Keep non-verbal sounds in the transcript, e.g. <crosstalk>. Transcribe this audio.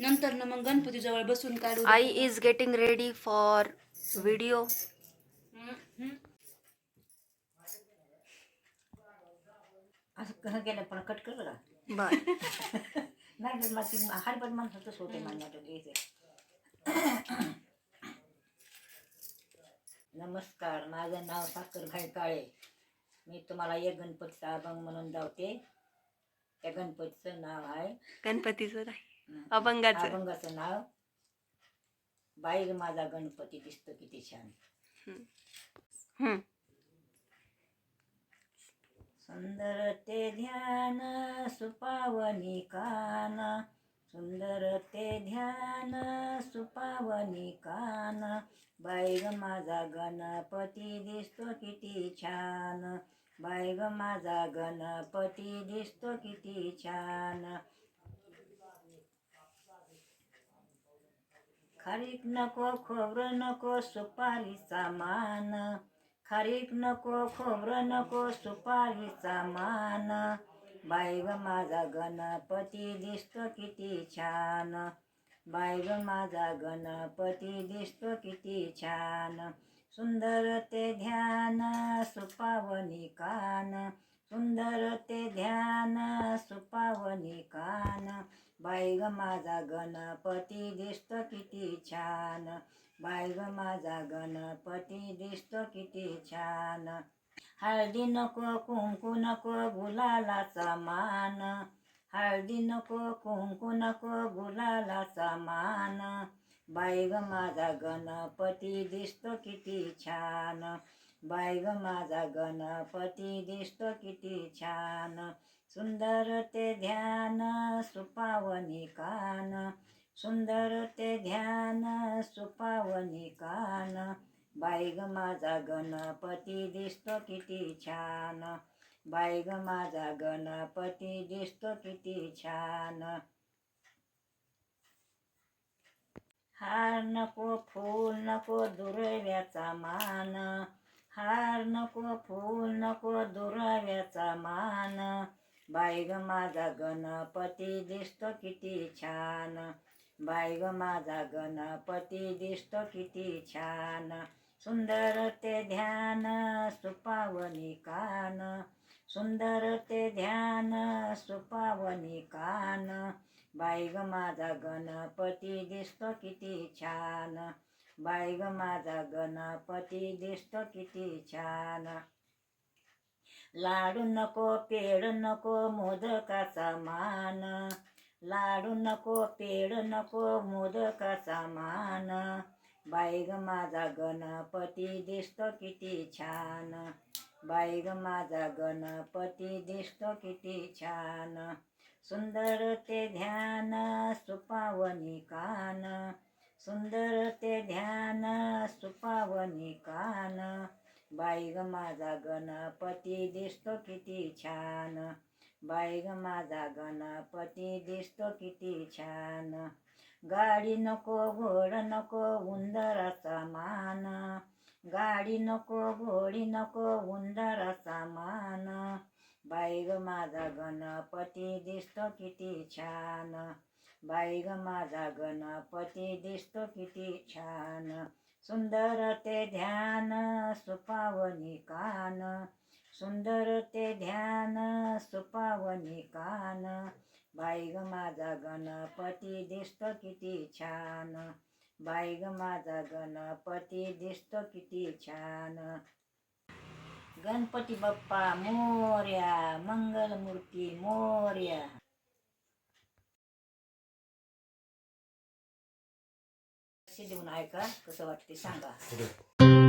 नंतर ना मग गणपती जवळ बसून काढू आई is getting ready for video असं कसं केलं पण कट कर का? बर. <laughs> नाही तर मग ती हरभर माणसातच होते माझ्या <coughs> नमस्कार माझं नाव साखरभाई काळे. मी तुम्हाला एक गणपतीचा अभंग म्हणून धावते त्या गणपतीचं नाव आहे गणपतीचं नाही. अभंगाचं. अभंगाचं नाव? बाई माझा गणपती दिसतो किती छान. हम्म. सुंदर ते ध्यान सुपावनी कान. सुंदर ते ध्यान सुपावनी कान. बाई ग माझा गणपती दिसतो किती छान. बाई ग माझा गणपती दिसतो किती छान. खारीक नको खोबरं नको सुपारीचा मान. खारीक नको खोबरं नको सुपारीचा मान. बाई ग माझा गणपती दिसतो किती छान. बाई ग माझा गणपती दिसतो किती छान. सुंदर ते ध्यान सुपावनी कान. सुंदर ते ध्यान सुपावनी कान. बाई माझा गणपती दिसतो किती छान. बाई माझा गणपती दिसतो किती छान. हळदी नको कुंकू नको गुलालाचा मान. हळदी नको कुंकू नको गुलालाचा मान. बाई माझा गणपती दिसतो किती छान. बाई ग माझा गणपती दिसतो किती छान. सुंदर ते ध्यान सुपावनी कान. सुंदर ते ध्यान सुपावनी कान. बाई ग माझा गणपती दिसतो किती छान. बाई ग माझा गणपती दिसतो किती छान. हार नको फूल नको दुर्व्याचा मान. हार नको फूल नको दुराव्याचा मान. बायग माझा गणपती दिसतो किती छान. बायग माझा गणपती दिसतो किती छान. सुंदर ते ध्यान सुपावनी कान. सुंदर ते ध्यान सुपावनी कान. बाईग माझा गणपती दिसतो किती छान. बाईग ग माझा गणपती दिसतो किती छान. लाडू नको पेड नको मोदकाचा मान. लाडू नको पेड नको मोदकाचा मान. बाईग ग माझा गणपती दिसतो किती छान. बाईग ग माझा गणपती दिसतो किती छान. सुंदर ते ध्यान सुपावनी कान. सुंदर ते ध्यान सुपावनी कान. बाईग माझा गणपती दिसतो किती छान. बाईग माझा गणपती दिसतो किती छान. गाडी नको घोड नको उंदराचा मान. गाडी नको घोडी नको उंदराचा मान. बाईग माझा गणपती दिसतो किती छान. बाई ग माझा गणपती दिसतो किती छान. सुंदर ते ध्यान सुपावनी कान. सुंदर ते ध्यान सुपावनी कान. बाई ग माझा गणपती दिसतो किती छान. बाई ग माझा गणपती दिसतो किती छान. गणपती बाप्पा मोर्या मंगलमूर्ती मोर्या. देऊन ऐका कसं वाटते सांगा.